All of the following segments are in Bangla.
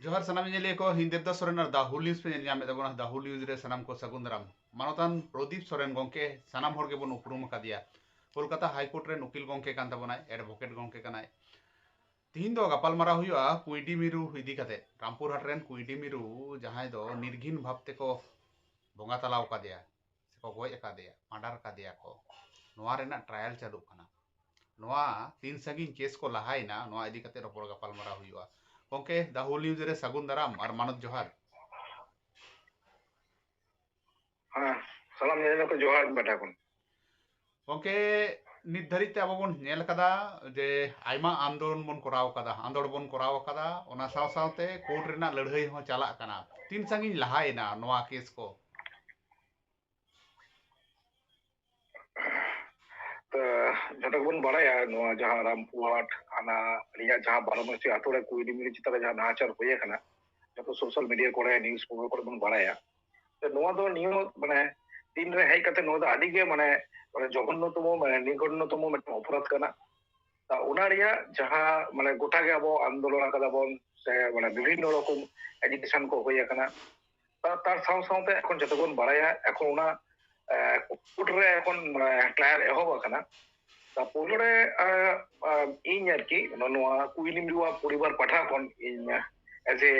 ᱡᱚᱦᱟᱨ ᱥᱟᱱᱟᱢ ᱧᱮᱞᱤᱭᱟᱹ ᱠᱚ ᱤᱧ ᱫᱮᱵᱫᱟ ᱥᱚᱨᱮᱱ ᱟᱨ ᱫᱟ ᱦᱩᱞ ᱱᱤᱭᱩᱡ ᱯᱮ ᱧᱮᱞ ᱧᱟᱢᱮᱫ ᱛᱟᱵᱚᱱᱟ ᱫᱟ ᱦᱩᱞ ᱱᱤᱭᱩᱡ ᱨᱮ ᱥᱟᱱᱟᱢ ᱠᱚ ᱥᱟᱹᱜᱩᱱ ᱫᱟᱨᱟᱢ ᱢᱟᱱᱚᱛᱟᱱ ᱯᱨᱚᱫᱤᱯ ᱥᱚᱨᱮᱱ ᱜᱚᱝᱠᱮ ᱥᱟᱱᱟᱢ ᱦᱚᱲ ᱜᱮᱵᱚᱱ ᱩᱯᱨᱩᱢ ᱟᱠᱟᱫᱮᱭᱟ ᱠᱳᱞᱠᱟᱛᱟ ᱦᱟᱭᱠᱳᱨᱴ ᱨᱮᱱ ᱩᱠᱤᱞ ᱜᱚᱝᱠᱮ ᱠᱟᱱ ᱛᱟᱵᱚᱱᱟᱭ ᱮᱰᱵᱷᱳᱠᱮᱴ ᱜᱚᱝᱠᱮ ᱠᱟᱱᱟᱭ ᱛᱤᱦᱤᱧ ᱫᱚ ᱜᱟᱯᱟᱞᱢᱟᱨᱟᱣ ᱦᱩᱭᱩᱜᱼᱟ ᱠᱩᱭᱰᱤ ᱢᱤᱨᱩ ᱤᱫᱤ ᱠᱟᱛᱮ ᱨᱟᱢᱯᱩᱨ ᱦᱟᱴ ᱨᱮᱱ ᱠᱩᱭᱰᱤ ᱢᱤᱨᱩ ᱡᱟᱦᱟᱸᱭ ᱫᱚ ᱱᱤᱨᱜᱷᱤᱱ ᱵᱷᱟᱵ ᱛᱮᱠᱚ ᱵᱚᱸᱜᱟ ᱛᱟᱞᱟᱣ ᱟᱠᱟᱫᱮᱭᱟ ᱥᱮᱠᱚ ᱜᱚᱡ ᱟᱠᱟᱫᱮᱭᱟ ᱢᱟᱰᱟᱨ ᱟᱠᱟᱫᱮᱭᱟ ᱠᱚ ᱱᱚᱣᱟ ᱨᱮᱱᱟᱜ ᱴᱨᱟᱭᱟᱞ ᱪᱟᱹᱞᱩᱜ ᱠᱟᱱᱟ ᱱᱚᱣᱟ ᱛᱤᱱ ᱥᱟᱺᱜᱤᱧ ᱠᱮᱥ ᱠᱚ ᱞᱟᱦᱟᱭᱮᱱᱟ ᱱᱚᱣᱟ ᱤᱫᱤ ᱠᱟᱛᱮ ᱨᱚᱯᱚᱲ ᱜᱟᱯᱟᱞᱢᱟᱨᱟᱣ ᱦᱩᱭᱩᱜᱼᱟ ᱜᱚᱝᱠᱮ ᱫᱟ ᱦᱳᱞ ᱤᱭᱩᱡ ᱨᱮ ᱥᱟᱹᱜᱩᱱ ᱫᱟᱨᱟᱢ ᱟᱨ ᱢᱟᱱᱚᱛ ᱡᱚᱦᱟᱨ ᱦᱮᱸ ᱥᱟᱱᱟᱢ ᱧᱮᱧᱮᱞ ᱠᱚ ᱡᱚᱦᱟᱨ ᱵᱟᱴᱟ ᱠᱷᱚᱱ ᱜᱚᱝᱠᱮ ᱱᱤᱛ ᱫᱷᱟᱹᱨᱤᱡ ᱛᱮ ᱟᱵᱚ ᱵᱚᱱ ᱧᱮᱞ ᱠᱟᱫᱟ ᱡᱮ ᱟᱭᱢᱟ ᱟᱱᱫᱳᱞᱚᱱ ᱵᱚᱱ ᱠᱚᱨᱟᱣ ᱠᱟᱫᱟ ᱟᱸᱫᱳᱲ ᱵᱚᱱ ᱠᱚᱨᱟᱣ ᱠᱟᱫᱟ ᱚᱱᱟ ᱥᱟᱶ ᱥᱟᱶᱛᱮ ᱠᱳᱨᱴ ᱨᱮᱱᱟᱜ ᱞᱟᱹᱲᱦᱟᱹᱭ ᱦᱚᱸ ᱪᱟᱞᱟᱜ ᱠᱟᱱᱟ ᱛᱤᱱ ᱥᱟᱺᱜᱤᱧ ᱞᱟᱦᱟᱭᱮᱱᱟ ᱱᱚᱣᱟ ᱠᱮᱥ ᱠᱚ ᱡᱚᱛᱚ ᱵᱚᱱ ᱵᱟᱲᱟᱭᱟ ᱱᱚᱣᱟ ᱡᱟᱦᱟᱸ ᱨᱟᱢᱯᱩᱨᱦᱟᱴ ᱟᱱᱟ ᱟᱹᱞᱤᱧᱟᱜ ᱡᱟᱦᱟᱸ ᱵᱟᱨᱚᱢᱟᱥᱤ ᱟᱛᱳ ᱨᱮ ᱠᱩᱲᱤ ᱢᱤᱱᱤᱴ ᱪᱮᱛᱟᱱ ᱨᱮ ᱡᱟᱦᱟᱸ ᱱᱟᱦᱟᱪᱟᱨ ᱦᱩᱭ ᱟᱠᱟᱱᱟ ᱡᱚᱛᱚ ᱥᱳᱥᱟᱞ ᱢᱤᱰᱤᱭᱟ ᱠᱚᱨᱮ ᱱᱤᱭᱩᱡ ᱠᱚ ᱠᱚᱨᱮ ᱵᱚᱱ ᱵᱟᱲᱟᱭᱟ ᱱᱚᱣᱟ ᱫᱚ ᱱᱤᱭᱟᱹ ᱢᱟᱱᱮ ᱛᱤᱱ ᱨᱮ ᱦᱮᱡ ᱠᱟᱛᱮ ᱱᱚᱣᱟ ᱫᱚ ᱟᱹᱰᱤ ᱜᱮ ᱢᱟᱱᱮ জঘন্যতম মানে নিঘন্যতম ᱢᱤᱫᱴᱟᱝ অপরাধ ᱠᱟᱱᱟ তা ᱚᱱᱟ ᱨᱮᱭᱟᱜ ᱡᱟᱦᱟᱸ ᱢᱟᱱᱮ ᱜᱚᱴᱟ ᱜᱮ ᱟᱵᱚ ᱟᱱᱫᱳᱞᱚᱱ ᱟᱠᱟᱫᱟ ᱵᱚᱱ ᱥᱮ ᱢᱟᱱে বিভিন্ন রকম এডুকেশন ᱠᱚ ᱦᱩᱭ ᱟᱠᱟᱱᱟ তার সাথে সাথে এখন যত বন বাড়ায়া এখন ওনা কোর্ট রে এখন ট্রায়াল এহব আকানা ᱯᱳᱭᱞᱳᱨᱮ ᱤᱧ ᱟᱨᱠᱤ ᱱᱚᱣᱟ ᱠᱩᱭᱞᱤ ᱢᱤᱨᱩᱣᱟ ᱯᱚᱨᱤᱵᱟᱨ ᱯᱟᱦᱴᱟ ᱠᱷᱚᱱ ᱤᱧ ᱮᱡ ᱮ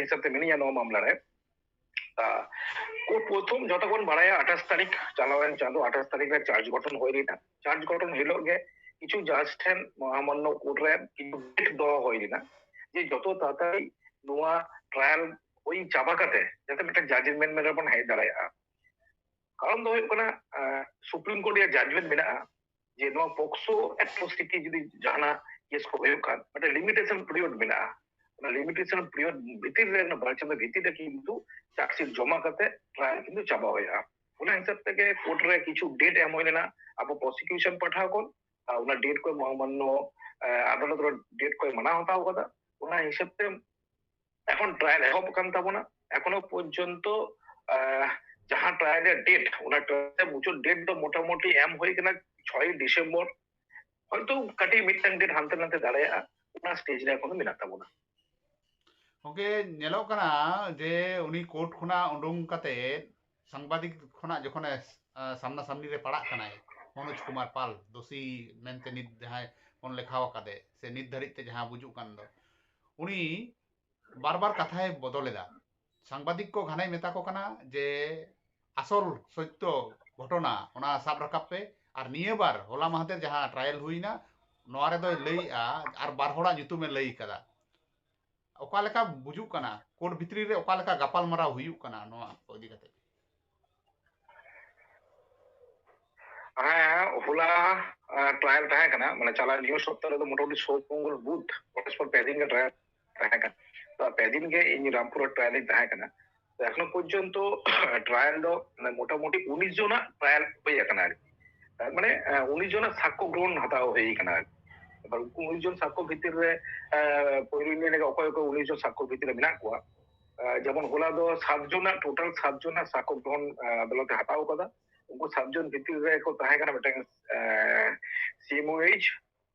ᱦᱤᱥᱟᱹᱵ ᱛᱮ ᱱᱚᱣᱟ ᱢᱟᱢᱞᱟ ᱨᱮ প্রথম যতক্ষণ বাড়ায় আঠাশ তারিখ চালাবেন চালু আঠাশ তারিখে চার্জ গঠন হয়ে লিনা চার্জ গঠন হইল গে কিছু জাজ ঠেন মহামান্য কোর্ট রে কিছু ডেট দেওয়া হয়নি না যে যত তাড়াতাড়ি নোয়া ট্রায়াল ওই চাবা কাতে যাতে একটা জাজমেন্ট মেরে পন হয়ে দাঁড়ায় কারণ দো হয়ে সুপ্রিম কোর্ট এর জাজমেন্ট মেনা ᱱᱚᱣᱟ ᱯᱚᱠᱥᱚ ᱮᱴᱨᱳᱥᱤᱴᱤ ᱡᱩᱫᱤ ᱡᱟᱦᱟᱱᱟᱜ ᱠᱮᱥ ᱠᱚ ᱦᱩᱭᱩᱜ ᱠᱷᱟᱱ ᱢᱤᱫᱴᱮᱱ ᱞᱤᱢᱤᱴᱮᱥᱚᱱ ᱯᱤᱨᱤᱭᱚᱰ ᱢᱮᱱᱟᱜᱼᱟ ᱚᱱᱟ ᱞᱤᱢᱤᱴᱮᱥᱚᱱ ᱯᱤᱨᱤᱭᱚᱰ ᱵᱷᱤᱛᱤᱨ ᱨᱮ ᱚᱱᱟ ᱵᱟᱨᱪᱟᱸᱫᱚ ᱵᱷᱤᱛᱤᱨ ᱨᱮ ᱠᱤᱱᱛᱩ ᱪᱟᱠᱥᱤᱴ ᱡᱚᱢᱟ ᱠᱟᱛᱮ ᱴᱨᱟᱭᱟᱞ কিন্তু চাপা হইয়া ᱚᱱᱟ হিসাব থেকে কোর্ট রে কিছু ডেট এমন লেনা আবো প্রসিকিউশন পাঠাও কোন ওনা ডেট কো মহামান্য আদালত র ডেট কো মানা হতাও কথা ওনা হিসাব তে এখন ট্রায়াল এহব কাম তাবো না এখনও পর্যন্ত আহ जहां ट्रायल এর ডেট ওনার ট্রায়ালের মুচুর ডেট তো মোটামুটি এম হয়ে গেল ছয় ডিসেম্বর হয়তো কাটি ᱢᱤᱫᱴᱟᱝ ডেট হানতে নাতে দাঁড়ায়া ᱚᱱᱟ ᱥᱴᱮᱡ ᱨᱮ ᱮᱠᱷᱚᱱ ᱢᱮᱱᱟᱜ ᱛᱟᱵᱚᱱᱟ ᱜᱚᱝᱠᱮ ᱧᱮᱞᱚᱜ ᱠᱟᱱᱟ ᱡᱮ ᱩᱱᱤ ᱠᱳᱨᱴ ᱠᱷᱚᱱᱟᱜ ᱩᱰᱩᱝ ᱠᱟᱛᱮ ᱥᱟᱝᱵᱟᱫᱤᱠ ᱠᱷᱚᱱᱟᱜ ᱡᱚᱠᱷᱚᱱ ᱥᱟᱢᱱᱟ ᱥᱟᱢᱱᱤ ᱨᱮ ᱯᱟᱲᱟᱜ ᱠᱟᱱᱟᱭ ᱢᱚᱱᱳᱡ ᱠᱩᱢᱟᱨ ᱯᱟᱞ ᱫᱳᱥᱤ ᱢᱮᱱᱛᱮ ᱱᱤᱛ ᱡᱟᱦᱟᱸᱭ ᱵᱚᱱ ᱞᱮᱠᱷᱟᱣ ᱟᱠᱟᱫᱮ ᱥᱮ ᱱᱤᱛ ᱫᱷᱟᱹᱨᱤᱡ ᱛᱮ ᱡᱟᱦᱟᱸ ᱵᱩᱡᱩᱜ ᱠᱟᱱ ᱫᱚ ᱩᱱᱤ ᱵᱟᱨ ᱵᱟᱨ ᱠᱟᱛᱷᱟᱭ ᱵᱚᱫᱚᱞ ᱮᱫᱟ ᱥᱟᱝᱵᱟᱫᱤᱠ ᱠᱚ ᱜᱷᱟᱱᱮᱭ ᱢᱮᱛᱟ ᱠᱚ ᱠᱟᱱᱟ ᱡᱮ আসল সত্য ঘটনা ওনা সাব রাখাব পে আর নিয়েবার হোলা মাহাতের যাহা ট্রায়াল হুইনা ᱱᱚᱣᱟ ᱨᱮᱫᱚᱭ ᱞᱟᱹᱭᱮᱜᱼᱟ ᱟᱨ ᱵᱟᱨ ᱦᱚᱲᱟᱜ ᱧᱩᱛᱩᱢᱮ ᱞᱟᱹᱭ ᱠᱟᱫᱟ ᱚᱠᱟ ᱞᱮᱠᱟ ᱵᱩᱡᱩᱜ ᱠᱟᱱᱟ ᱠᱳᱰ ᱵᱷᱤᱛᱨᱤ ᱨᱮ ᱚᱠᱟ ᱞᱮᱠᱟ ᱜᱟᱯᱟᱞᱢᱟᱨᱟᱣ ᱦᱩᱭᱩᱜ ᱠᱟᱱᱟ ᱱᱚᱣᱟ ᱠᱚ ᱤᱫᱤ ᱠᱟᱛᱮ ᱦᱮᱸ ᱦᱚᱞᱟ ᱴᱨᱟᱭᱟᱞ ᱛᱟᱦᱮᱸ ᱠᱟᱱᱟ ᱢᱟᱱᱮ ᱪᱟᱞᱟᱣ ᱱᱤᱭᱟᱹ ᱥᱚᱯᱛᱟ ᱨᱮᱫᱚ ᱢᱚᱴᱟᱢᱩᱴᱤ ᱥᱳᱞ ᱯᱚᱝᱜᱚᱞ ᱵᱩᱫ ᱯᱚᱨᱚᱥᱯᱚᱨ ᱯᱮ ᱫᱤᱱ ᱜᱮ ᱴᱨᱟᱭᱟᱞ ᱛᱟᱦᱮᱸ ᱠᱟᱱᱟ ᱛᱚ ᱯᱮ ᱫᱤᱱ ᱜᱮ ᱤᱧ ᱨᱟᱢᱯᱩᱨ ᱴᱨᱟᱭᱟᱞ ᱤᱧ ᱛᱟᱦᱮᱸ ᱠᱟᱱᱟ এখনও পর্যন্ত ট্রায়ালও মানে মোটামুটি উনিশ জনা ট্রায়াল হয়ে এখানে আর তার মানে উনিশ জনা সাক্ষ্য গ্রহণ হাতা হয়ে এখানে আর এবার উনিশ জন সাক্ষ্য ভিতরে পরিমিনে অকয় অকয় উনিশ জন সাক্ষ্য ভিতরে মেনা কোয়া যেমন হোলা দো সাত জনা টোটাল সাত জনা সাক্ষ্য গ্রহণ আদালতে হাতাও কাদা উনকু সাত জন ভিতর রে কো তাহে কানা মিটাং সিএমওএইচ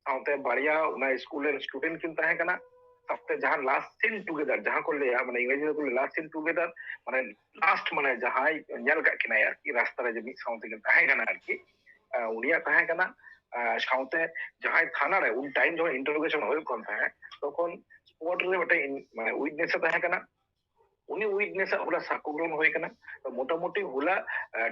সাথে বাড়িয়া উনা স্কুলের স্টুডেন্ট কিন তাহে কানা আস্তে যাহা লাস্ট সিন টুগেদার যাহা করলে মানে ইংরেজিতে করলে লাস্ট সিন টুগেদার মানে লাস্ট মানে ᱡᱟᱦᱟᱸᱭ ᱧᱮᱞ ᱠᱟᱜ ᱠᱤᱱᱟᱭ ᱟᱨᱠᱤ ᱨᱟᱥᱛᱟ ᱨᱮ ᱡᱮ ᱢᱤᱫ ᱥᱟᱶᱛᱮ ᱠᱤᱱ ᱛᱟᱦᱮᱸ ᱠᱟᱱᱟ ᱟᱨᱠᱤ ᱩᱱᱤᱭᱟᱜ ᱛᱟᱦᱮᱸ ᱠᱟᱱᱟ ᱥᱟᱶᱛᱮ ᱡᱟᱦᱟᱸᱭ ᱛᱷᱟᱱᱟ ᱨᱮ ᱩᱱ ᱴᱟᱭᱤᱢ ᱡᱚᱠᱷᱚᱱ ᱤᱱᱴᱟᱨᱳᱜᱮᱥᱚᱱ ᱦᱩᱭᱩᱜ ᱠᱟᱱ ᱛᱟᱦᱮᱸ ᱛᱚᱠᱷᱚᱱ ᱥᱯᱚᱴ ᱨᱮ ᱢᱤᱫᱴᱮᱱ ᱢᱟᱱᱮ ᱩᱭᱤᱴᱱᱮᱥ ᱮ ᱛᱟᱦᱮᱸ ᱠᱟᱱᱟ उन्हीं उइटनेस होला साक्ष्य ग्रहण होइकन मोटामोटी होला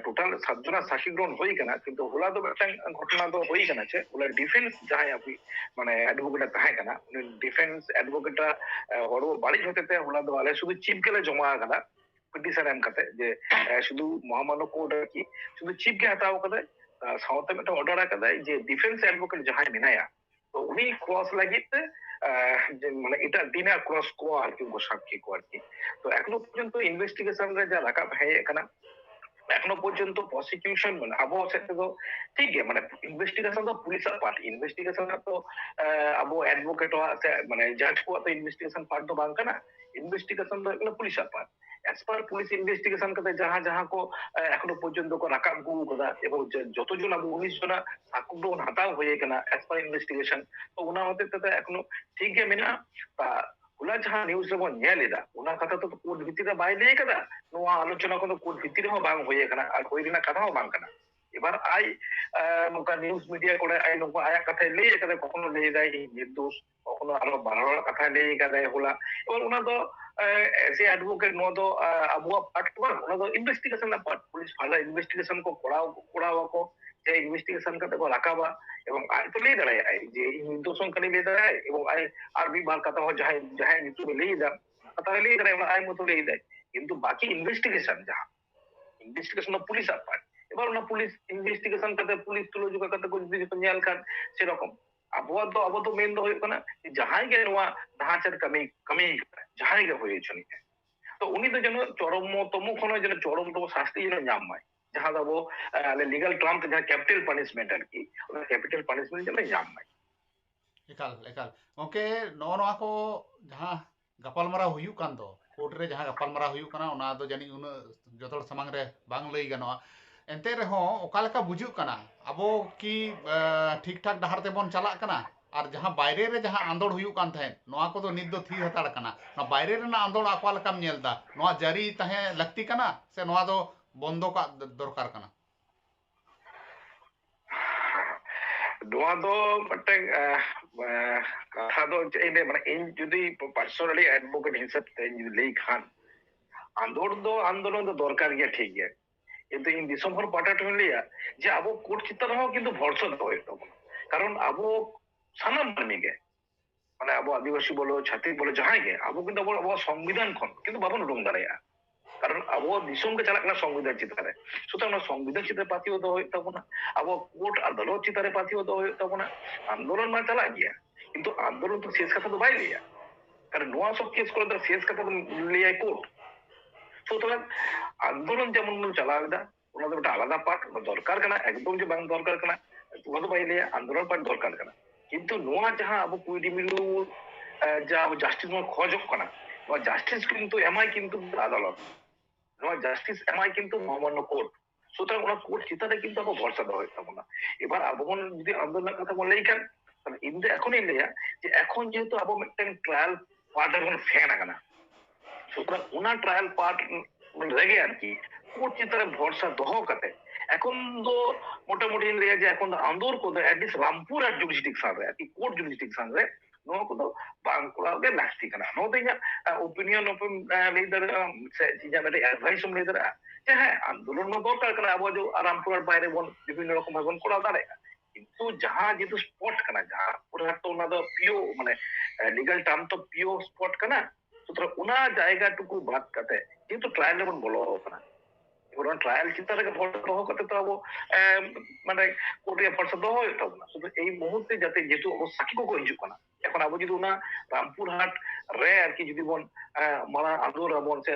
टोटल সাতজনা সাক্ষী গ্রহণ হইকনা কিন্তু होला ᱫᱚ ᱢᱤᱫᱴᱟᱝ ঘটনা ᱫᱚ ᱦᱩᱭᱠᱟᱱᱟ ᱪᱮ होला ডিফেন্স ᱡᱟᱦᱟᱸᱭ ᱟᱵᱚ ᱢᱟᱱᱮ ᱮᱰᱵᱚᱠᱮᱴ ᱛᱟᱦᱮᱸ ᱠᱟᱱᱟ ᱩᱱᱤ ᱰᱤফᱮᱱᱥ এডভোকেট ᱦᱚᱲ ᱵᱟᱹᱲᱤᱡ ᱦᱚᱛᱮᱛᱮ होला ᱫᱚ ᱟᱞᱮ ᱥᱩᱫᱷᱩ ᱪᱤᱯᱠᱮᱞᱮ ᱡᱚᱢᱟ ᱟᱠᱟᱫᱟ পিটিশন এম কাতে যে শুধু মহামান্য কোর্ট আর কি শুধু চিপকে হাতাও কাতে সাউথে একটা অর্ডার আকাদায় যে ডিফেন্স অ্যাডভোকেট যাহাই মেনায়া তো উনি ক্রস লাগিতে মানে এটা দিনা ক্রস কোয়া আর কি সাক্ষী কো আর কি। তো এখনও পর্যন্ত ইনভেস্টিগেশন রে যা রাখা হয়ে কানা এখনও পর্যন্ত প্রসিকিউশন মানে আবো সেটা তো ঠিক মানে ইনভেস্টিগেশন তো পুলিশের পার্ট ইনভেস্টিগেশন তো আবো অ্যাডভোকেট মানে জাজ কো তো ইনভেস্টিগেশন পার্ট তো বাং কানা ইনভেস্টিগেশন তো এগুলো পুলিশের পার্ট एज पर पुलिस इन्वेस्टिगेशन करते जहां जहां को एखो पर्यंत को रकम गुदा এবং যত জন 19 জন সাকুডন হাতাও হয়ে গেল এজ পার ইনভেস্টিগেশন তো উনা হতে তো এখনও ঠিক গে মেনা ᱚᱱᱟ ᱡᱟᱦᱟᱸ ᱱᱤᱭᱩᱡ ᱨᱮᱵᱚᱱ ᱧᱮᱞ ᱮᱫᱟ ᱚᱱᱟ ᱠᱟᱛᱷᱟ ᱫᱚ ᱠᱳᱰ ᱵᱷᱤᱛᱤᱨ ᱨᱮ ᱵᱟᱭ ᱞᱟᱹᱭ ᱟᱠᱟᱫᱟ ᱱᱚᱣᱟ ᱟᱞᱳᱪᱚᱱᱟ ᱠᱚᱫᱚ ᱠᱳᱰ ᱵᱷᱤᱛᱤᱨ ᱨᱮᱦᱚᱸ ᱵᱟᱝ ᱦᱩᱭ ᱟᱠᱟᱱᱟ ᱟᱨ ᱦᱩᱭ ᱨᱮᱱᱟᱜ ᱠᱟᱛᱷᱟ ᱦᱚᱸ ᱵᱟᱝ ᱠᱟᱱᱟ এবার আই নৌকা নিউজ মিডিয়া করে আই নৌকা আয়া কথা লেই কাদে কখনো লেই দেয় নির্দোষ কখনো আরও বারো কথা লেই কাদে হোলা এবার ওনা তো एज ए एडवोकेट नो दो अबुआ पार्ट वन नो दो इन्वेस्टिगेशन ना पार्ट पुलिस फाला इन्वेस्टिगेशन को कोड़ा कोड़ा को जे इन्वेस्टिगेशन का देखो रखावा एवं आय तो ले दरा है जे दोषों का नहीं ले दरा है, एवं आय आर भी बाहर कहता हो, जहाँ जहाँ नित्य में ले दा अतः ले दरा है आय मुझे ले दे किंतु बाकी इन्वेस्टिगेशन जहाँ इन्वेस्टिगेशन ना पुलिस आप पार एबार ना पुलिस इन्वेस्टिगेशन करते, पुलिस तो तुलो जुगा करते कुछ भी तो जो पंजाल कर से रकम ᱟᱵᱚᱣᱟᱜ ᱫᱚ ᱟᱵᱚ ᱫᱚ ᱢᱮᱱ ᱫᱚ ᱦᱩᱭᱩᱜ ᱠᱟᱱᱟ ᱡᱟᱦᱟᱸᱭ ᱜᱮ ᱱᱚᱣᱟ ᱱᱟᱦᱟᱪᱟᱨ ᱠᱟᱹᱢᱤ ᱠᱟᱹᱢᱤ ᱡᱟᱦᱟᱸᱭ ᱜᱮ ᱦᱩᱭ ᱦᱚᱪᱚᱱᱤᱡ ᱛᱚ ᱩᱱᱤ ᱫᱚ ᱡᱮᱱᱚ ᱪᱚᱨᱢᱛᱚᱢ ᱠᱷᱚᱱ ᱡᱮᱱᱚ ᱪᱚᱨᱢᱛᱚᱢ ᱥᱟᱥᱛᱤ ᱡᱮᱱᱚ ᱧᱟᱢ ᱢᱟᱭ जहाँ वो लीगल टर्म जहाँ कैपिटल पनिशमेंट आरकी कैपिटल पनिशमेंट जब नाम माय एकाल एकाल ओके नो नो को जहाँ गपालमारा हुयु कान दो कोर्ट रे जहाँ गपालमारा हुयु काना ओना दो जानी उन जोतोर समांग रे बांग लई गनोआ एंते रे हो ओकालका बुझु काना अब कि ठीक ठाक डहर तेबन चलना और जहाँ बैरे जहाँ आंदोड़ होना को नित थी हतारा बैरे आंदोड़ आपका मिलता ना जारी लाती से बंद दरकार तो चाहिए मैं इन जुदी पार्सनलि एडवोकेट हिसाब से लै आंदोलन आंदोलन तो दरकार ठीक है কিন্তু ᱤᱧ ᱫᱤᱥᱚᱢ ᱦᱚᱲ ᱯᱟᱦᱴᱟ ᱴᱷᱮᱱ ᱞᱟᱹᱭᱟ ᱡᱮ ᱟᱵᱚ কোর্ট চিন্তা ᱨᱮᱦᱚᱸ কিন্তু ভরসা ᱫᱚᱦᱚ ᱦᱩᱭᱩᱜ ᱛᱟᱵᱚᱱᱟ কারণ ᱟᱵᱚ সানাম মানি গে মানে আবো আদিবাসী বলো ছাত্রী বলো যাহাই গে আবো কিন্তু আবো আবো সংবিধান খন কিন্তু বাবন উডুং দাঁড়ায়া কারণ আবো দিশম কে চালাক না সংবিধান চিতারে সুতরাং আমরা সংবিধান চিতারে পাতিও দো হয়ে তাবনা আবো কোর্ট আদালত চিতারে পাতিও দো হয়ে তাবনা আন্দোলন মা চালা গিয়া কিন্তু আন্দোলন তো শেষ কথা তো বাই লিয়া কারণ নোয়া সব কেস করে তার শেষ কথা তো লিয়া কোর্ট সুতরাং আন্দোলন যেমন চালাওদা ᱚᱱᱟ ᱫᱚ ᱢᱤᱫᱴᱟᱝ ᱟᱞᱟᱫᱟ ᱯᱟᱴ ᱚᱱᱟ ᱫᱚᱨᱠᱟᱨ ᱠᱟᱱᱟ ᱮᱠᱫᱚᱢ ᱡᱮ ᱵᱟᱝ ᱫᱚᱨᱠᱟᱨ ᱠᱟᱱᱟ ᱚᱱᱟ ᱫᱚ ᱵᱟᱭ ᱞᱟᱹᱭᱟ ᱟᱱᱫᱳᱞᱚᱱ ᱯᱟᱴ ᱫᱚᱨᱠᱟᱨ ᱠᱟᱱᱟ ᱠᱤᱱᱛᱩ ᱱᱚᱣᱟ ᱡᱟᱦᱟᱸ ᱟᱵᱚ ᱠᱩᱭᱰᱤ ᱢᱤᱞᱩ ᱡᱟ ᱟᱵᱚ ᱡᱟᱥᱴᱤᱥ ᱵᱚᱱ ᱠᱷᱚᱡᱚᱜ ᱠᱟᱱᱟ ᱱᱚᱣᱟ ᱡᱟᱥᱴᱤᱥ কিন্তু এমআই কিন্তু আদালত ᱱᱚᱣᱟ ᱡᱟᱥᱴᱤᱥ এমআই কিন্তু মহামান্য কোর্ট সুতরাং ওনার কোর্ট চিন্তাতে কিন্তু আবার ভরসা দেওয়া হয়েছে আমরা এবার আবহন যদি আন্দোলনের কথা বলে এইখান ইন্দু এখনই লেয়া যে এখন যেহেতু আবহ মিটটাং ট্রায়াল পার্ট এখন ফ্যান আকানা সুতরাং ওনার ট্রায়াল পার্ট রেগে আর কি কোর্ট তারা ভরসা দহ কাতে এখন তো মোটামুটি রেগে যে এখন আন্দোর কোথায় অ্যাটলিস্ট রামপুর আর জুডিস্টিকশন রে আর কোর্ট জুডিস্টিকশন রে ᱱᱚᱣᱟ ᱠᱚᱫᱚ ᱵᱟᱝ ᱠᱚᱨᱟᱣ ᱜᱮ ᱞᱟᱹᱠᱛᱤ ᱠᱟᱱᱟ ᱱᱚᱣᱟ ᱫᱚ ᱤᱧᱟᱹᱜ ᱚᱯᱤᱱᱤᱭᱚᱱ ᱚᱯᱮᱢ ᱞᱟᱹᱭ ᱫᱟᱲᱮᱭᱟᱜᱼᱟ ᱥᱮ ᱤᱧᱟᱹᱜ ᱢᱤᱫᱴᱮᱡ ᱮᱰᱵᱷᱟᱭᱤᱥ ᱮᱢ ᱞᱟᱹᱭ ᱫᱟᱲᱮᱭᱟᱜᱼᱟ ᱡᱮ ᱦᱮᱸ ᱟᱱᱫᱳᱞᱚᱱ ᱢᱟ ᱫᱚᱨᱠᱟর ᱠᱟᱱᱟ ᱟᱵᱚ ᱡᱮ ᱨᱟᱢᱯᱩᱨ ᱟᱨ ᱵᱟᱭᱨᱮ ᱵᱚᱱ ᱵᱤᱵᱷᱤᱱᱱᱚ ᱨᱚᱠᱚᱢ ᱵᱚᱱ ᱠᱚᱨᱟᱣ ᱫᱟᱲᱮᱭᱟᱜᱼᱟ কিন্তু যাহা যেহেতু স্পট কানা যাহা পুরা তো ওনা দো পিও মানে লিগাল টার্ম তো পিও স্পট কানা সুতরাং ওনার জায়গাটুকু বাদ কাটে কিন্তু ট্রায়াল যেমন বলা হবে না এবং ট্রায়াল চিন্তাটাকে ফলসদ করতে তো হব মানে কোর্টে ফলসদ হয়ে তো না শুধু এই মুহূর্তে যাতে যেহেতু সাকিবও কো হিজুক ᱠᱟᱱᱟ এখন আবু যদি ওনা রামপুরহাট রে আর কি যদি বন মারা আন্দোলন আবন সে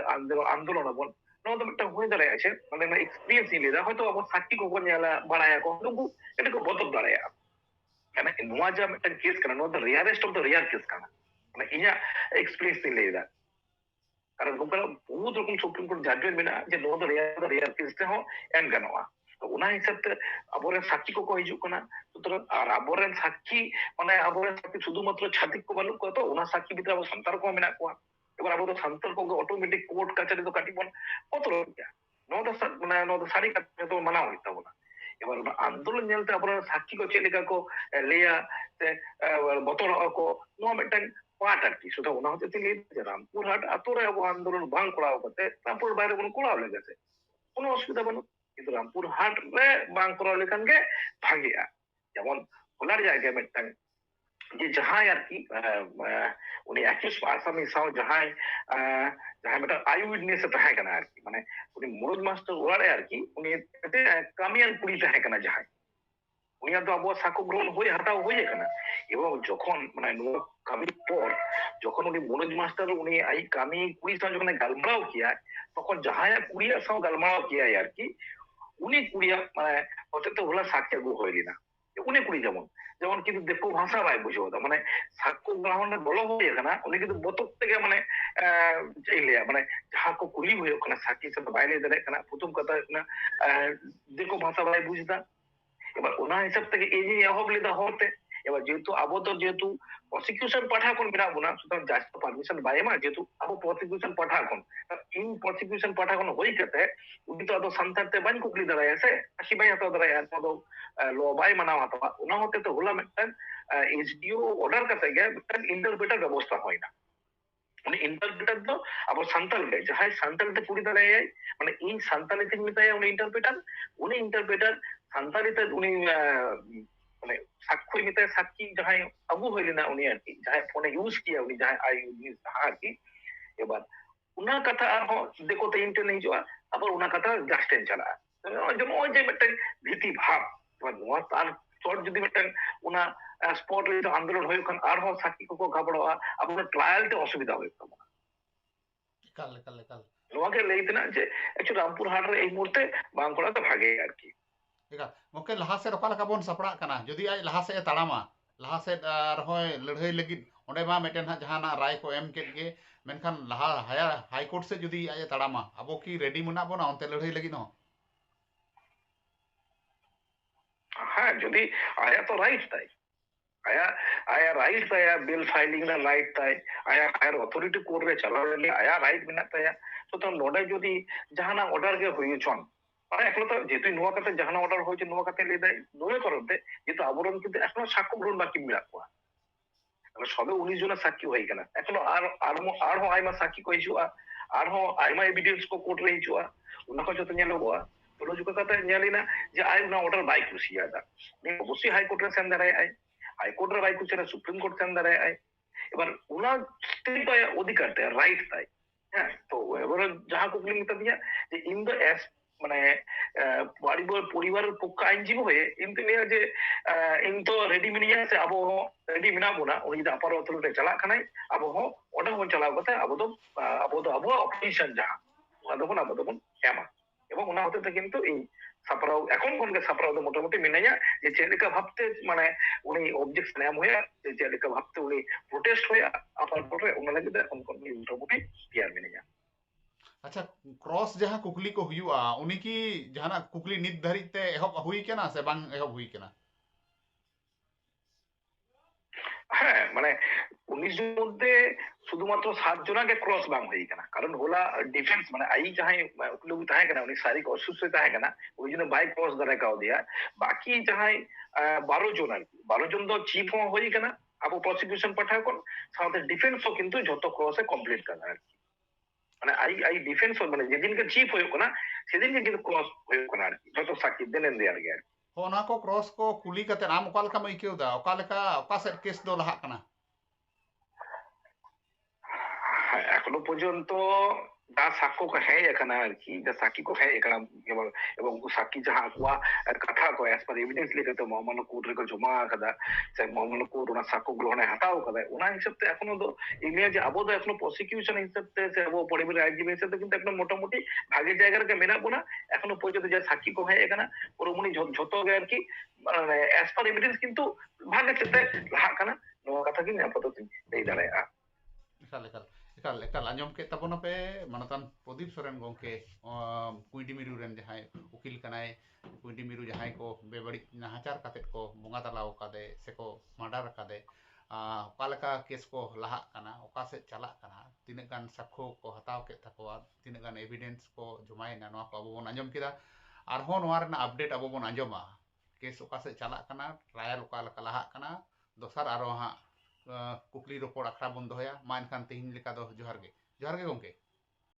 আন্দোলন আবন ᱱᱚᱣᱟ ᱫᱚ ᱢᱤᱫᱴᱟᱝ ᱦᱩᱭ ᱫᱟᱲᱮᱭᱟᱜᱼᱟ ᱪᱮ ᱢᱟᱱᱮ ᱚᱱᱟ ᱮᱠᱥᱯᱤᱨᱤᱭᱮᱱᱥ ᱤᱧ ᱞᱟᱹᱭᱫᱟ ᱦᱚᱭᱛᱚ ᱟᱵᱚ ᱥᱟᱠᱤ ᱠᱚᱠᱚ ᱧᱮᱞᱟ ᱵᱟᱲᱟᱭᱟᱠᱚ ᱱᱩᱠᱩ ᱮᱴᱟᱜ ᱠᱚ ᱵᱚᱫᱚᱞ ᱫᱟᱲᱮᱭᱟᱜᱼᱟ ᱠᱟᱱᱟ ᱱᱚᱣᱟ ᱡᱟ ᱢᱤᱫᱴᱟᱝ ᱠᱮᱥ ᱠᱟᱱᱟ ᱱᱚᱣᱟ ᱫᱚ rarest of the rare case ᱠᱟᱱᱟ ᱤᱧᱟᱹᱜ ᱮᱠᱥᱯᱤᱨᱤᱭᱮᱱᱥ ᱛᱤᱧ ᱞᱟᱹᱭᱫᱟ ᱠᱟᱨᱚᱱ ᱱᱚᱝᱠᱟᱱᱟᱜ ᱵᱚᱦᱩᱛ ᱨᱚᱠᱚᱢ ᱥᱩᱯᱨᱤᱢ ᱠᱳᱨᱴ ᱡᱟᱡᱽᱢᱮᱱᱴ ᱢᱮᱱᱟᱜᱼᱟ ᱡᱮ ᱱᱚᱣᱟ ᱫᱚ ᱨᱮᱭᱟᱨ ᱫᱚ ᱨᱮᱭᱟᱨ ᱠᱮᱥ ᱛᱮᱦᱚᱸ ᱮᱢ ᱜᱟᱱᱚᱜᱼᱟ ᱛᱚ ᱚᱱᱟ ᱦᱤᱥᱟᱹᱵ ᱛᱮ ᱟᱵᱚᱨᱮᱱ ᱥᱟᱠᱷᱤ ᱠᱚᱠᱚ ᱦᱤᱡᱩᱜ ᱠᱟᱱᱟ ᱥᱩᱛᱨᱚᱝ ᱟᱨ ᱟᱵᱚᱨᱮᱱ ᱥᱟᱠᱷᱤ ᱢᱟᱱᱮ ᱟᱵᱚᱨᱮᱱ ᱥᱟᱠᱷᱤ ᱥᱩᱫᱷᱩᱢᱟᱛᱨᱚ ᱪᱷᱟᱛᱤᱠ ᱠᱚ ᱵᱟᱹᱱᱩᱜ ᱠᱚᱣᱟ ᱛᱚ ᱚᱱᱟ ᱥᱟᱠᱷᱤ ᱵᱷᱤᱛᱨᱤ ᱟᱵᱚ ᱥᱟᱱᱛᱟᱲ ᱠᱚ ᱢᱮᱱᱟᱜ ᱠᱚᱣᱟ ᱮᱵᱟᱨ ᱟᱵᱚ ᱫᱚ ᱥᱟᱱᱛᱟᱲ ᱠᱚ ᱚᱴᱳᱢᱮᱴᱤᱠ ᱠᱳᱨᱴ তো ᱫᱚ পক্ষে ᱵᱚᱱ কোর্ট ᱜᱮᱭᱟ ᱱᱚᱣᱟ ᱫᱚ কতল নটা মানে নটা সারি কাছে ᱢᱟᱱᱟᱣ ᱦᱩᱭᱩᱜ ᱛᱟᱵᱚᱱᱟ ᱮᱵᱟᱨ ᱚᱱᱟ ᱟᱱᱫᱳᱞᱚᱱ ওটা আন্দোলন নেলতে আপনারা ᱠᱚ ᱪᱮᱫ ᱞᱮᱠᱟ ᱠᱚ ᱞᱟᱹᱭᱟ ᱥᱮ বতর কো ᱱᱚᱣᱟ মিটটাং পাট আর పాటట్టి సుధా ఉన్నది తెలియదు রামপুর হাট আতর এবং আন্দোলন বাং করা হতে রামপুর বাইরে কোনো কোলাও লেগেছে কোনো অসুবিধা বানো কিন্তু রামপুর হাট রে বাং করা লেখান গে ভাগিয়া যেমন খোলার জায়গায় মেটাং যে যাহাই আর কি উনি অ্যাকিউজ আসামি সাও যাহাই যাহাই মেটা আই উইটনেস তাহে কেনা আর কি মানে উনি মুরদ মাস্টার ওরারে আর কি উনি কামিয়ান পুরি তাহে কেনা যাহাই উনিয়ার তো আবহাওয়া সাক্ষ্য গ্রহণ হয়ে হাতাও হয়ে কানা এবং যখন মানে নোয়া কামির পর যখন উনি মনোজ মাস্টার উনি আই কামি কুড়ি সাও যখন গালমারাও কিয়া তখন যাহাই কুড়িয়া সাও গালমারাও কিয়া আর কি উনি কুড়িয়া মানে অত্যন্ত ওলা সাক্ষী আগু হইলি না উনি কুড়ি যেমন যেমন কিন্তু দেখো ভাষা বাই বুঝো মানে সাক্ষ্য গ্রহণের বল হয়ে না উনি কিন্তু বতক থেকে মানে ᱪᱮᱫ ᱤᱧ ᱞᱟᱹᱭᱟ ᱢᱟᱱᱮ ᱡᱟᱦᱟᱸ ᱠᱚ ᱠᱩᱞᱤ ᱦᱩᱭᱩᱜ ᱠᱟᱱᱟ ᱥᱟᱠᱤ ᱥᱟᱛᱮ ᱵᱟᱭ ᱞᱟᱹᱭ ᱫᱟᱲᱮᱭᱟᱜ ᱠᱟᱱᱟ ᱯᱨᱚᱛᱷᱚᱢ ᱠᱟᱛᱷᱟ ᱦᱩᱭᱩᱜ এবার ওনার হিসাব থেকে এই যে অহবলিদা হতে, এবার যেহেতু আবু যেহেতু প্রসিকিউশন পাঠাকন বিনা না সুতরাং জাজ তো পারমিশন বাইমা যেহেতু আবু প্রসিকিউশন পাঠাকন ইন প্রসিকিউশন পাঠাকন হই কতে উনি তো আদো সান্তারতে বান কুকলি দাঁড়ায় আছে? আসি ভাই আতো দাঁড়ায় আর মতো লো বাই মানা হতো ওনা হতে তো হলাম একটা এসডিও অর্ডার কাতে গে ইন্টারপ্রেটার ব্যবস্থা হয় না। মানে ইন্টারপ্রেটার তো আবার সান্তাল গে যাহাই মানে ইন উনি ইন্টারপ্রেটার উনি ইন্টারপ্রেটার সান্তারিতে উনি মানে সাক্ষী মিতে সাক্ষী যাহাই আবু হইলেনা উনি আর কি যাহাই ফোনে ইউজ কিয়া উনি যাহাই আই ইউজ আর কি এবার উনার কথা আর দেখো তো ইন্টারনে হিজুয়া আবার উনার কথা জাস্টেন চালা। যেমন ওই যে একটা ভীতি ভাব এবার নোয়া তার চট যদি মিটেন উনা স্পট রে আন্দোলন হয়ে কান আর হন সাক্ষী কো ঘাবড়া আপনার ট্রায়াল অসুবিধা হয়ে কাল কাল কাল। নোয়াকে লেইতে না যে একটু রামপুর হাটের এই মুহূর্তে বাংকড়া তো ভাগে আর কি गोके लहास रखा बन सपड़ा जी आज लहास तड़ा लहास लड़ाई लगे अंमा मेटे ना राय को एम के मेखान लहा हाया हाईकोर्ट से जुदी आज तड़ा अब कि रेडी मना बना अंत लड़ाई लगे हाँ जी आया तो राइट तय आया आया राइट तय बिल फाइलिंग ना राइट तय आया हायर अथॉरिटी कोर्ट में चला आया राइट मना तय सो तो नोडे जुदी जहाँ ऑर्डर के हुई छन মানে এখনও তো যেহেতু নুয়াকাতে জাহানা অর্ডার হয়েছে নুয়াকাতে লেদাই নয় করতে যেহেতু আবরণ কিন্তু এখনও সাক্ষ্য গ্রহণ বাকি মিলাকুয়া সবে উনিশ জনের সাক্ষী হয়ে গেল এখনও আর আর আর হো আইমা সাক্ষী কইছু আর হো আইমা এভিডেন্স কো কোর্ট রইছু উনাকো যত ᱚᱱᱟ ᱚᱰᱟᱨ ᱵᱟᱭ ᱠᱩᱥᱤᱭᱟᱫᱟ ᱚᱵᱚᱥᱥᱳᱭ ᱦᱟᱭ ᱠᱳᱨᱴ ᱨᱮ ᱥᱮᱱ ᱫᱟᱲᱮᱭᱟᱜᱼᱟᱭ ᱦᱟᱭ ᱠᱳᱨᱴ ᱨᱮ ᱵᱟᱭ ᱠᱩᱥᱤᱭᱟᱫᱟ ᱥᱩᱯᱨᱤᱢ ᱠᱳᱨᱴ ᱥᱮᱱ ᱫᱟᱲᱮᱭᱟᱜᱼᱟᱭ এবার ওনার অধিকার তাই রাইট তাই হ্যাঁ তো এবার যাহা কুকলি দিয়া যে ইন দ্য মানে পরিবারের পক্ষ আইনজীবী হয়ে কিন্তু যে ইনতো আছে আবো রেডি মিনাবোনা উনি যদি আপার অতলুটে চালা কানাই আবো হো ওটা বন চালাও কথা আবো তো আবো তো আবো অপজিশন যা ওনা তখন আবো তখন এমা। এবং ওনা হতে কিন্তু এই সাপরাও, এখন কোনকে সাপরাও মোটামুটি মেনে যা যে চেলিকা ভাবতে মানে উনি অবজেকশন এম হয়ে যে চেলিকা ভাবতে উনি প্রোটেস্ট হয়ে আপার পরে ওনা লাগে এখন কোন মোটামুটি পিয়ার মেনে যা ᱟᱪᱪᱷᱟ ᱠᱨᱚᱥ ᱡᱟᱦᱟᱸ ᱠᱩᱠᱞᱤ ᱠᱚ ᱦᱩᱭᱩᱜᱼᱟ ᱩᱱᱤ ᱠᱤ ᱡᱟᱦᱟᱱᱟᱜ ᱠᱩᱠᱞᱤ ᱱᱤᱛ ᱫᱷᱟᱹᱨᱤᱡ ᱛᱮ ᱮᱦᱚᱵ ᱦᱩᱭ ᱠᱟᱱᱟ ᱥᱮ ᱵᱟᱝ ᱮᱦᱚᱵ ᱦᱩᱭ ᱠᱟᱱᱟ হ্যাঁ মানে উনিশ জনের মধ্যে শুধুমাত্র সাত জনাকে ক্রস বাং হয়ে কানা কারণ হোলা ডিফেন্স মানে আই যাহাই লোক তাহে কানা উনি শারীরিক অসুস্থ তাহে কানা ওই জন্য বাই ক্রস দ্বারা কাও দিয়া বাকি যাহাই বারো জন আর কি বারো জন তো চিফ হওয়া হয়ে কানা আবো প্রসিকিউশন পাঠাও কোন সাথে ডিফেন্সও কিন্তু যত ক্রসে কমপ্লিট কানা আর কি মানে আই আই ডিফেন্স মানে যেদিনকে চিফ হয়ে কানা সেদিনকে কিন্তু ক্রস হয়ে কানা আর কি যত সাক্ষী দেনেন দেয়ার গে আর কি ᱚᱱᱟ ᱠᱚ ᱠᱨᱚᱥ ᱠᱚ ᱠᱩᱞᱤ ᱠᱟᱛᱮ ᱟᱢ ᱚᱠᱟ ᱞᱮᱠᱟᱢ ᱟᱹᱭᱠᱟᱹᱣᱫᱟ ᱚᱠᱟ ᱞᱮᱠᱟ ᱚᱠᱟ ᱥᱮᱫ ᱠᱮᱥ ᱫᱚ ᱞᱟᱦᱟᱜ ᱠᱟᱱᱟ হ্যাঁ এখনো পর্যন্ত যা সাক্ষ্য কো হ্যাঁ এখানে আর কি যা সাক্ষী কো হ্যাঁ এখানে এবং এবং সাক্ষী যাহা আকুয়া কথা কো অ্যাজ পার এভিডেন্স লেখাতে মহামান্য কোর্ট রে জমা আকাদা সে মহামান্য কোর্ট ওনা সাক্ষ্য গ্রহণে হাতাও কাদা ওনা হিসাবতে এখনো তো ইনিয়া যে আবো এখনো প্রসিকিউশন হিসাবতে সে আবো পরিবার আইনজীবী হিসাবতে কিন্তু এখনো মোটামুটি ভাগের জায়গাটাকে মেনা বোনা এখনো পর্যন্ত যে সাক্ষী কো হ্যাঁ এখানে পুরোমনি ঝত আর কি মানে অ্যাজ পার এভিডেন্স কিন্তু ভাগে চেতে লাহা কানা নোয়া কথা কি আপাতত এই দাঁড়ায় ᱮᱠᱟᱞ ᱮᱠᱟᱞ लाजम कपे मानतान प्रदीप सोरेन गमे कुमिरुन जहाँ उकल मिरु जहाँ को बेबड़ी नाचार को बंगा तलाकदे से को मांडर कदे केस को लहा चलना तीन गान साख को हताव के तीन गान एविडेंस को जमा को अब आज़म आपडेट अब बन आजमा केस चलना ट्रायल लहा दसार ᱠᱩᱠᱞᱤ ᱨᱚᱯᱚᱲ ᱟᱠᱷᱲᱟ ᱵᱚᱱ ᱫᱚᱦᱚᱭᱟ ᱢᱟ ᱮᱱᱠᱷᱟᱱ ᱛᱮᱦᱮᱧ ᱞᱮᱠᱟ ᱫᱚ ᱡᱚᱦᱟᱨ ᱜᱮ ᱡᱚᱦᱟᱨ ᱜᱮ ᱜᱚᱝᱠᱮ